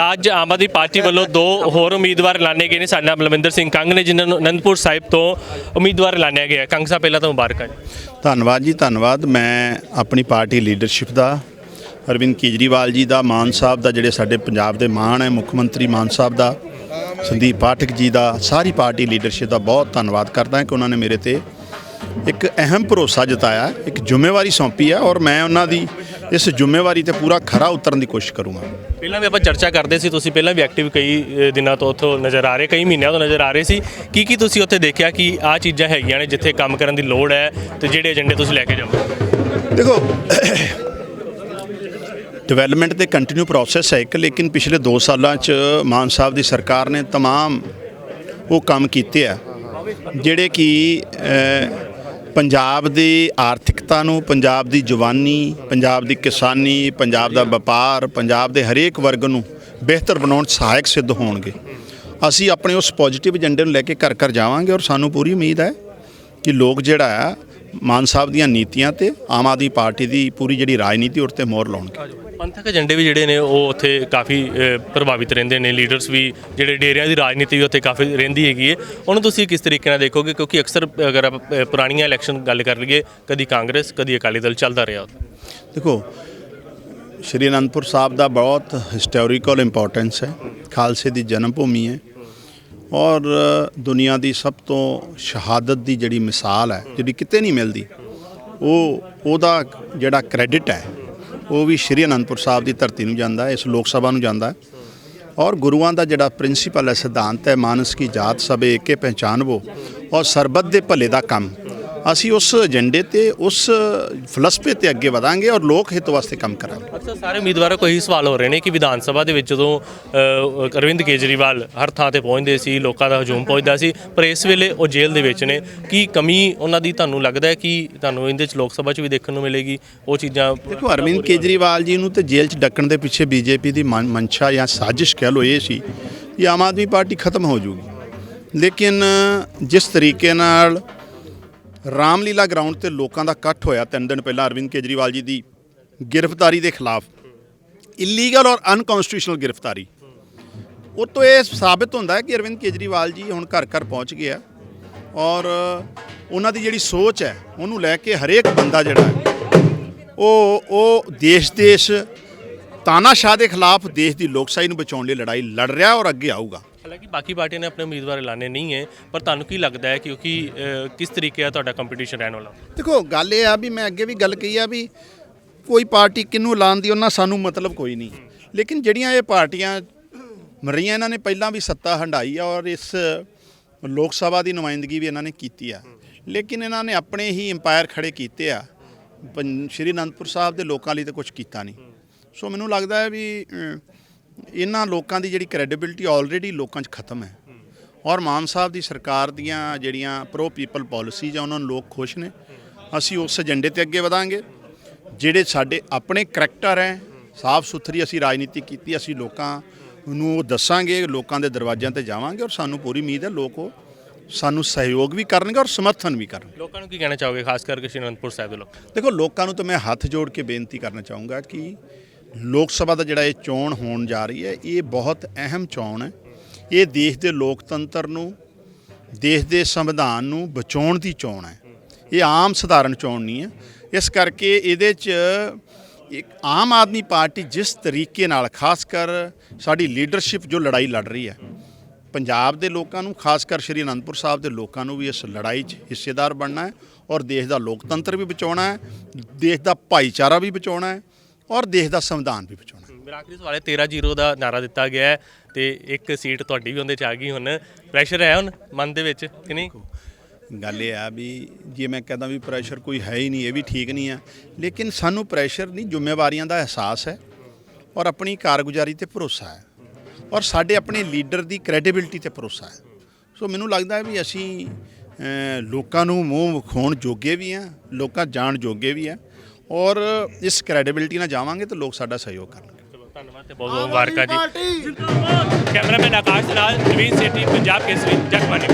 ਅੱਜ ਆਮ ਆਦਮੀ ਪਾਰਟੀ ਵੱਲੋਂ ਦੋ ਹੋਰ ਉਮੀਦਵਾਰ ਐਲਾਨੇ ਗਏ ਨੇ। ਸਾਡਾ ਬਲਵਿੰਦਰ ਸਿੰਘ ਕੰਗ ਨੇ ਜਿਨ੍ਹਾਂ ਨੂੰ ਅਨੰਦਪੁਰ ਸਾਹਿਬ ਤੋਂ ਉਮੀਦਵਾਰ ਐਲਾਨਿਆ ਗਿਆ। ਕੰਗ ਸਾਹਿਬ, ਪਹਿਲਾਂ ਤਾਂ ਮੁਬਾਰਕਾਂ ਜੀ। ਧੰਨਵਾਦ ਜੀ, ਧੰਨਵਾਦ। ਮੈਂ ਆਪਣੀ ਪਾਰਟੀ ਲੀਡਰਸ਼ਿਪ ਦਾ, ਅਰਵਿੰਦ ਕੇਜਰੀਵਾਲ ਜੀ ਦਾ, ਮਾਨ ਸਾਹਿਬ ਦਾ, ਜਿਹੜੇ ਸਾਡੇ ਪੰਜਾਬ ਦੇ ਮਾਣ ਹੈ, ਮੁੱਖ ਮੰਤਰੀ ਮਾਨ ਸਾਹਿਬ ਦਾ, ਸੰਦੀਪ ਪਾਠਕ ਜੀ ਦਾ, ਸਾਰੀ ਪਾਰਟੀ ਲੀਡਰਸ਼ਿਪ ਦਾ ਬਹੁਤ ਧੰਨਵਾਦ ਕਰਦਾ ਹਾਂ ਕਿ ਉਹਨਾਂ ਨੇ ਮੇਰੇ ਤੇ ਇੱਕ ਅਹਿਮ ਭਰੋਸਾ ਜਤਾਇਆ, ਇੱਕ ਜ਼ਿੰਮੇਵਾਰੀ ਸੌਂਪੀ ਹੈ ਔਰ ਮੈਂ ਉਹਨਾਂ ਦੀ ਇਸ ਜ਼ਿੰਮੇਵਾਰੀ ਤੇ ਪੂਰਾ ਖਰਾ ਉਤਰਨ ਦੀ ਕੋਸ਼ਿਸ਼ ਕਰੂੰਗਾ ਪਹਿਲਾਂ ਵੀ ਆਪਾਂ ਚਰਚਾ ਕਰਦੇ ਸੀ ਤੁਸੀਂ ਪਹਿਲਾਂ ਵੀ ਐਕਟਿਵ ਕਈ ਅ, ਦਿਨਾਂ ਤੋਂ ਉੱਥੋਂ ਨਜ਼ਰ ਆ ਰਹੇ ਕਈ ਮਹੀਨਿਆਂ ਤੋਂ ਨਜ਼ਰ ਆ ਰਹੇ ਸੀ ਕੀ ਕੀ ਤੁਸੀਂ ਉੱਥੇ ਦੇਖਿਆ ਕਿ ਆਹ ਚੀਜ਼ਾਂ ਹੈਗੀਆਂ ਨੇ ਜਿੱਥੇ ਕੰਮ ਕਰਨ ਦੀ ਲੋੜ ਹੈ ਤੇ ਜਿਹੜੇ ਏਜੰਡੇ ਤੁਸੀਂ ਲੈ ਕੇ ਜਾਓਗੇ ਦੇਖੋ ਡਿਵੈਲਪਮੈਂਟ ਤੇ ਕੰਟੀਨਿਊ ਪ੍ਰੋਸੈਸ ਹੈ ਇੱਕ ਲੇਕਿਨ ਪਿਛਲੇ 2 ਸਾਲਾਂ ਚ ਮਾਨ ਸਾਹਿਬ ਦੀ ਸਰਕਾਰ ਨੇ तमाम ਉਹ ਕੰਮ ਕੀਤੇ ਆ ਜਿਹੜੇ ਕਿ ਅ, ਪੰਜਾਬ ਦੀ ਆਰਥਿਕਤਾ ਨੂੰ, ਪੰਜਾਬ ਦੀ ਜਵਾਨੀ, ਪੰਜਾਬ ਦੀ ਕਿਸਾਨੀ, ਪੰਜਾਬ ਦਾ ਵਪਾਰ, ਪੰਜਾਬ ਦੇ ਹਰੇਕ ਵਰਗ ਨੂੰ ਬਿਹਤਰ ਬਣਾਉਣ 'ਚ ਸਹਾਇਕ ਸਿੱਧ ਹੋਣਗੇ। ਅਸੀਂ ਆਪਣੇ ਉਸ ਪੋਜ਼ਿਟਿਵ ਏਜੰਡੇ ਨੂੰ ਲੈ ਕੇ ਘਰ ਘਰ ਜਾਵਾਂਗੇ ਔਰ ਸਾਨੂੰ ਪੂਰੀ ਉਮੀਦ ਹੈ ਕਿ ਲੋਕ ਜਿਹੜਾ ਆ ਮਾਨ ਸਾਹਿਬ ਦੀਆਂ ਨੀਤੀਆਂ ਤੇ ਆਮ ਆਦਮੀ ਪਾਰਟੀ ਦੀ ਪੂਰੀ ਜਿਹੜੀ ਰਾਜਨੀਤੀ ਉੱਤੇ ਮੋਹਰ ਲਾਉਣਗੇ। ਪੰਥਕ ਏਜੰਡੇ ਵੀ ਜਿਹੜੇ ਨੇ ਉਹ ਉੱਥੇ ਕਾਫੀ ਪ੍ਰਭਾਵਿਤ ਰਹਿੰਦੇ ਨੇ। ਲੀਡਰਸ ਵੀ ਜਿਹੜੇ ਡੇਰਿਆਂ ਦੀ ਰਾਜਨੀਤੀ ਵੀ ਉੱਥੇ ਕਾਫੀ ਰਹਿੰਦੀ ਹੈਗੀ ਹੈ ਉਹਨੂੰ ਤੁਸੀਂ ਕਿਸ ਤਰੀਕੇ ਨਾਲ ਦੇਖੋਗੇ? ਕਿਉਂਕਿ ਅਕਸਰ ਅਗਰ ਆਪਾਂ ਪੁਰਾਣੀਆਂ ਇਲੈਕਸ਼ਨ ਗੱਲ ਕਰ ਲਈਏ ਕਦੀ ਕਾਂਗਰਸ ਕਦੀ ਅਕਾਲੀ ਦਲ ਚੱਲਦਾ ਰਿਹਾ ਉੱਥੇ। ਦੇਖੋ ਸ਼੍ਰੀ ਅਨੰਦਪੁਰ ਸਾਹਿਬ ਦਾ ਬਹੁਤ ਹਿਸਟੋਰੀਕਲ ਇੰਪੋਰਟੈਂਸ ਹੈ। ਖਾਲਸੇ ਦੀ ਜਨਮ ਭੂਮੀ ਹੈ। ਔਰ ਦੁਨੀਆ ਦੀ ਸਭ ਤੋਂ ਸ਼ਹਾਦਤ ਦੀ ਜਿਹੜੀ ਮਿਸਾਲ ਹੈ, ਜਿਹੜੀ ਕਿਤੇ ਨਹੀਂ ਮਿਲਦੀ, ਉਹ ਉਹਦਾ ਜਿਹੜਾ ਕ੍ਰੈਡਿਟ ਹੈ, ਉਹ ਵੀ ਸ਼੍ਰੀ ਅਨੰਦਪੁਰ ਸਾਹਿਬ ਦੀ ਧਰਤੀ ਨੂੰ ਜਾਂਦਾ ਹੈ, ਇਸ ਲੋਕ ਸਭਾ ਨੂੰ ਜਾਂਦਾ ਹੈ। ਔਰ ਗੁਰੂਆਂ ਦਾ ਜਿਹੜਾ ਪ੍ਰਿੰਸੀਪਲ ਹੈ, ਸਿਧਾਂਤ ਹੈ, ਮਾਨਸ ਕੀ ਜਾਤ ਸਭੇ ਏਕੇ ਪਹਿਚਾਨਵੋ ਔਰ ਸਰਬੱਤ ਦੇ ਭਲੇ ਦਾ ਕੰਮ। ਅਸੀਂ ਉਸ ਏਜੰਡੇ ਤੇ ਉਸ ਫਲਸਫੇ ਤੇ ਅੱਗੇ ਵਧਾਂਗੇ ਔਰ ਲੋਕ ਹਿੱਤ ਵਾਸਤੇ ਕੰਮ ਕਰਾਂਗੇ। ਅਕਸਰ ਸਾਰੇ ਉਮੀਦਵਾਰਾਂ ਕੋਈ ਇਹੀ ਸਵਾਲ ਹੋ ਰਹੇ ਨੇ ਕਿ ਵਿਧਾਨ ਸਭਾ ਦੇ ਵਿੱਚ ਜਦੋਂ ਅ, ਅਰਵਿੰਦ ਕੇਜਰੀਵਾਲ ਹਰ ਥਾਂ ਤੇ ਪਹੁੰਚਦੇ ਸੀ ਲੋਕਾਂ ਦਾ ਹਜੂਮ ਪਹੁੰਚਦਾ ਸੀ ਪਰ ਇਸ ਵੇਲੇ ਉਹ ਜੇਲ੍ਹ ਦੇ ਵਿੱਚ ਨੇ। ਕੀ ਕਮੀ ਉਹਨਾਂ ਦੀ ਤੁਹਾਨੂੰ ਲੱਗਦਾ ਹੈ ਕਿ ਤੁਹਾਨੂੰ ਇਹਦੇ ਚ ਲੋਕ ਸਭਾ ਚ ਵੀ ਦੇਖਣ ਨੂੰ ਮਿਲੇਗੀ? ਉਹ ਚੀਜ਼ਾਂ ਦੇਖੋ ਅਰਵਿੰਦ ਕੇਜਰੀਵਾਲ ਜੀ ਨੂੰ ਤੇ ਜੇਲ੍ਹ 'ਚ ਡੱਕਣ ਦੇ ਪਿੱਛੇ ਬੀਜੇਪੀ ਦੀ ਮਨ- ਮਨਸ਼ਾ ਜਾਂ ਸਾਜ਼ਿਸ਼ ਕਹਿ ਲੋ ਇਹ ਸੀ ਕਿ ਆਮ ਆਦਮੀ ਪਾਰਟੀ ਖਤਮ ਹੋ ਜੂਗੀ। ਲੇਕਿਨ ਜਿਸ ਤਰੀਕੇ ਨਾਲ ਰਾਮਲੀਲਾ ਗਰਾਊਂਡ ਤੇ ਲੋਕਾਂ ਦਾ ਇਕੱਠ ਹੋਇਆ ਤਿੰਨ ਦਿਨ ਪਹਿਲਾਂ ਅਰਵਿੰਦ ਕੇਜਰੀਵਾਲ ਜੀ ਦੀ ਗ੍ਰਿਫਤਾਰੀ ਦੇ ਖਿਲਾਫ। ਇਲੀਗਲ ਔਰ ਅਨਕਨਸਟੀਟਿਊਸ਼ਨਲ ਗ੍ਰਿਫਤਾਰੀ। ਉਹ ਤੋਂ ਇਹ ਸਾਬਿਤ ਹੁੰਦਾ ਹੈ ਕਿ ਅਰਵਿੰਦ ਕੇਜਰੀਵਾਲ ਜੀ ਹੁਣ ਘਰ ਘਰ ਪਹੁੰਚ ਗਏ ਆ ਔਰ ਉਹਨਾਂ ਦੀ ਜਿਹੜੀ ਸੋਚ ਹੈ, ਉਹਨੂੰ ਲੈ ਕੇ ਹਰੇਕ ਬੰਦਾ ਜਿਹੜਾ ਉਹ ਉਹ ਦੇਸ਼ ਦੇਸ਼ ਤਾਨਾਸ਼ਾਹ ਦੇ ਖਿਲਾਫ ਦੇਸ਼ ਦੀ ਲੋਕਸ਼ਾਹੀ ਨੂੰ ਬਚਾਉਣ ਲਈ ਲੜਾਈ ਲੜ ਰਿਹਾ ਔਰ ਅੱਗੇ ਆਊਗਾ। ਹਾਲਾਂਕਿ ਬਾਕੀ ਪਾਰਟੀਆਂ ਨੇ ਆਪਣੇ ਉਮੀਦਵਾਰ ਐਲਾਨੇ ਨਹੀਂ ਹੈ, ਪਰ ਤੁਹਾਨੂੰ ਕੀ ਲੱਗਦਾ ਹੈ ਕਿਉਂਕਿ ਕਿਸ ਤਰੀਕੇ ਦਾ ਤੁਹਾਡਾ ਕੰਪੀਟੀਸ਼ਨ ਰਹਿਣ ਵਾਲਾ? ਦੇਖੋ, ਗੱਲ ਇਹ ਆ ਵੀ ਮੈਂ ਅੱਗੇ ਵੀ ਗੱਲ ਕਹੀ ਆ ਵੀ ਕੋਈ ਪਾਰਟੀ ਕਿਹਨੂੰ ਐਲਾਨ ਦੀ ਉਹਨਾਂ ਸਾਨੂੰ ਮਤਲਬ ਕੋਈ ਨਹੀਂ। ਲੇਕਿਨ ਜਿਹੜੀਆਂ ਇਹ ਪਾਰਟੀਆਂ ਮਰੀਆਂ, ਇਹਨਾਂ ਨੇ ਪਹਿਲਾਂ ਵੀ ਸੱਤਾ ਹੰਡਾਈ ਆ ਔਰ ਇਸ ਲੋਕ ਸਭਾ ਦੀ ਨੁਮਾਇੰਦਗੀ ਵੀ ਇਹਨਾਂ ਨੇ ਕੀਤੀ ਆ। ਲੇਕਿਨ ਇਹਨਾਂ ਨੇ ਆਪਣੇ ਹੀ ਇੰਪਾਇਰ ਖੜੇ ਕੀਤੇ ਆ। ਪੰ- ਸ਼੍ਰੀ ਅਨੰਦਪੁਰ ਸਾਹਿਬ ਦੇ ਲੋਕਾਂ ਲਈ ਤਾਂ ਕੁਝ ਕੀਤਾ ਨਹੀਂ। ਸੋ ਮੈਨੂੰ ਲੱਗਦਾ ਹੈ ਵੀ ਇਹਨਾਂ ਲੋਕਾਂ ਦੀ ਜਿਹੜੀ ਕ੍ਰੈਡੀਬਿਲਟੀ ਆਲਰੇਡੀ ਲੋਕਾਂ 'ਚ ਖਤਮ ਹੈ। ਔਰ ਮਾਨ ਸਾਹਿਬ ਦੀ ਸਰਕਾਰ ਦੀਆਂ ਜਿਹੜੀਆਂ ਪ੍ਰੋ ਪੀਪਲ ਪਾਲਿਸੀਜ਼ ਆ ਉਹਨਾਂ ਨੂੰ ਲੋਕ ਖੁਸ਼ ਨੇ। ਅਸੀਂ ਉਸ ਏਜੰਡੇ ਤੇ ਅੱਗੇ ਵਧਾਂਗੇ। ਜਿਹੜੇ ਸਾਡੇ ਆਪਣੇ ਕਰੈਕਟਰ ਹੈ ਸਾਫ਼ ਸੁਥਰੀ ਅਸੀਂ ਰਾਜਨੀਤੀ ਕੀਤੀ ਅਸੀਂ ਲੋਕਾਂ ਨੂੰ ਉਹ ਦੱਸਾਂਗੇ ਲੋਕਾਂ ਦੇ ਦਰਵਾਜ਼ਿਆਂ ਤੇ ਜਾਵਾਂਗੇ ਔਰ ਸਾਨੂੰ ਪੂਰੀ ਉਮੀਦ ਹੈ ਲੋਕ ਉਹ ਸਾਨੂੰ ਸਹਿਯੋਗ ਵੀ ਕਰਨਗੇ ਔਰ ਸਮਰਥਨ ਵੀ ਕਰਨਗੇ। ਲੋਕਾਂ ਨੂੰ ਕੀ ਕਹਿਣਾ ਚਾਹੋਗੇ ਖਾਸ ਕਰਕੇ ਸ਼੍ਰੀ ਅਨੰਦਪੁਰ ਸਾਹਿਬ ਦੇ ਲੋਕ? ਦੇਖੋ ਲੋਕਾਂ ਨੂੰ ਤਾਂ ਮੈਂ ਹੱਥ ਜੋੜ ਕੇ ਬੇਨਤੀ ਕਰਨਾ ਚਾਹੂੰਗਾ ਕਿ ਲੋਕ ਸਭਾ ਦਾ ਜਿਹੜਾ ਇਹ ਚੋਣ ਹੋਣ ਜਾ ਰਹੀ ਹੈ, ਇਹ ਬਹੁਤ ਅਹਿਮ ਚੋਣ ਹੈ। ਇਹ ਦੇਸ਼ ਦੇ ਲੋਕਤੰਤਰ ਨੂੰ, ਦੇਸ਼ ਦੇ ਸੰਵਿਧਾਨ ਨੂੰ ਬਚਾਉਣ ਦੀ ਚੋਣ ਹੈ। ਇਹ ਆਮ ਸਧਾਰਨ ਚੋਣ ਨਹੀਂ ਹੈ। ਇਸ ਕਰਕੇ ਇਹਦੇ 'ਚ ਇੱਕ ਆਮ ਆਦਮੀ ਪਾਰਟੀ ਜਿਸ ਤਰੀਕੇ ਨਾਲ, ਖਾਸ ਕਰ ਸਾਡੀ ਲੀਡਰਸ਼ਿਪ ਜੋ ਲੜਾਈ ਲੜ ਰਹੀ ਹੈ, ਪੰਜਾਬ ਦੇ ਲੋਕਾਂ ਨੂੰ, ਖਾਸ ਕਰ ਸ਼੍ਰੀ ਅਨੰਦਪੁਰ ਸਾਹਿਬ ਦੇ ਲੋਕਾਂ ਨੂੰ ਵੀ ਇਸ ਲੜਾਈ 'ਚ ਹਿੱਸੇਦਾਰ ਬਣਨਾ ਹੈ ਔਰ ਦੇਸ਼ ਦਾ ਲੋਕਤੰਤਰ ਵੀ ਬਚਾਉਣਾ ਹੈ, ਦੇਸ਼ ਦਾ ਭਾਈਚਾਰਾ ਵੀ ਬਚਾਉਣਾ ਹੈ। ਔਰ ਦੇਸ਼ ਦਾ ਸੰਵਿਧਾਨ ਵੀ ਬਚਾਉਣਾ। ਹੈ ਮੇਰਾ ਆਖਰੀ ਸਵਾਲ ਹੈ 13-0 ਦਾ ਨਾਰਾ ਦਿੱਤਾ ਗਿਆ ਹੈ ਤੇ ਇੱਕ ਸੀਟ ਤੁਹਾਡੀ ਵੀ ਉਹਦੇ ਚ ਆ ਗਈ ਹੁਣ। ਪ੍ਰੈਸ਼ਰ ਹੈ ਹੁਣ ਮਨ ਦੇ ਵਿੱਚ ਕਿ ਨਹੀਂ? ਗੱਲ ਇਹ ਆ ਵੀ ਜੇ ਮੈਂ ਕਹਿੰਦਾ ਵੀ ਪ੍ਰੈਸ਼ਰ ਕੋਈ ਹੈ ਹੀ ਨਹੀਂ ਇਹ ਵੀ ਠੀਕ ਨਹੀਂ ਆ। ਲੇਕਿਨ ਸਾਨੂੰ ਪ੍ਰੈਸ਼ਰ ਨਹੀਂ ਜ਼ਿੰਮੇਵਾਰੀਆਂ ਦਾ ਅਹਿਸਾਸ ਹੈ ਔਰ ਆਪਣੀ ਕਾਰਗੁਜ਼ਾਰੀ ਤੇ ਭਰੋਸਾ ਹੈ ਔਰ ਸਾਡੇ ਆਪਣੇ ਲੀਡਰ ਦੀ ਕ੍ਰੈਡੀਬਿਲਟੀ ਤੇ ਭਰੋਸਾ ਹੈ। ਸੋ ਮੈਨੂੰ ਲੱਗਦਾ ਹੈ ਵੀ ਅਸੀਂ ਲੋਕਾਂ ਨੂੰ ਮੂੰਹ ਵਿਖਾਉਣ ਜੋਗੇ ਵੀ ਆ ਲੋਕਾਂ ਜਾਣ ਜੋਗੇ ਵੀ ਆ ਔਰ ਇਸ ਕ੍ਰੈਡੀਬਿਲਟੀ ਨਾਲ ਜਾਵਾਂਗੇ ਤਾਂ ਲੋਕ ਸਾਡਾ ਸਹਿਯੋਗ ਕਰਨਗੇ। ਚਲੋ ਧੰਨਵਾਦ ਤੇ ਬਹੁਤ ਬਹੁਤ ਮੁਬਾਰਕਾਂ ਜੀ। ਕੈਮਰਾਮੈਨ ਆਕਾਸ਼ ਦੇ ਨਾਲ ਨਵੀਨ ਸੇਠੀ ਪੰਜਾਬ ਕੇਸਰੀ ਜਗਬਾਨੀ